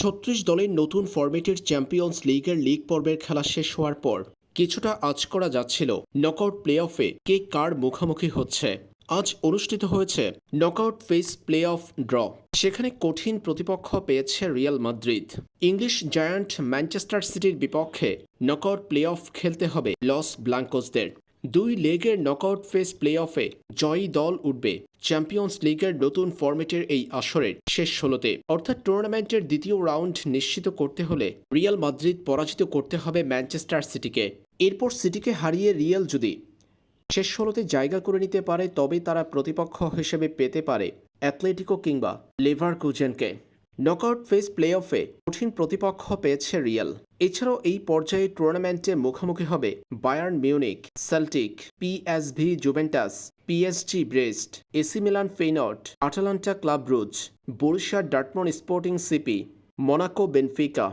ছত্রিশ দলের নতুন ফরম্যাটের চ্যাম্পিয়ন্স লিগের লিগ পর্বের খেলা শেষ হওয়ার পর কিছুটা আজ করা যাচ্ছিল নকআউট প্লে অফে কে কার মুখোমুখি হচ্ছে। আজ অনুষ্ঠিত হয়েছে knockout phase play off draw. সেখানে কঠিন প্রতিপক্ষ পেয়েছে Real Madrid. English giant Manchester সিটির বিপক্ষে নকআউট প্লে অফ খেলতে হবে লস ব্লাঙ্কোসদের। দুই লেগের নকআউট ফেস প্লে অফে জয়ী দল উঠবে চ্যাম্পিয়ন্স লিগের নতুন ফরম্যাটের এই আসরের শেষ ষোলোতে। অর্থাৎ টুর্নামেন্টের দ্বিতীয় রাউন্ড নিশ্চিত করতে হলে রিয়াল মাদ্রিদ পরাজিত করতে হবে ম্যানচেস্টার সিটিকে এরপর সিটিকে হারিয়ে রিয়াল যদি শেষ ষোলোতে জায়গা করে নিতে পারে তবে তারা প্রতিপক্ষ হিসেবে পেতে পারে অ্যাথলেটিকো কিংবা লিভার কুজেনকে নকআউট ফেস প্লে অফে কঠিন প্রতিপক্ষ পেয়েছে রিয়াল। এছাড়াও এই পর্যায়ে টুর্নামেন্টে মুখোমুখি হবে Bayern Munich Celtic PSV Juventus PSG Brest AC Milan Feyenoord Atalanta club Brugge Borussia ডাটমন Sporting CP Monaco Benfica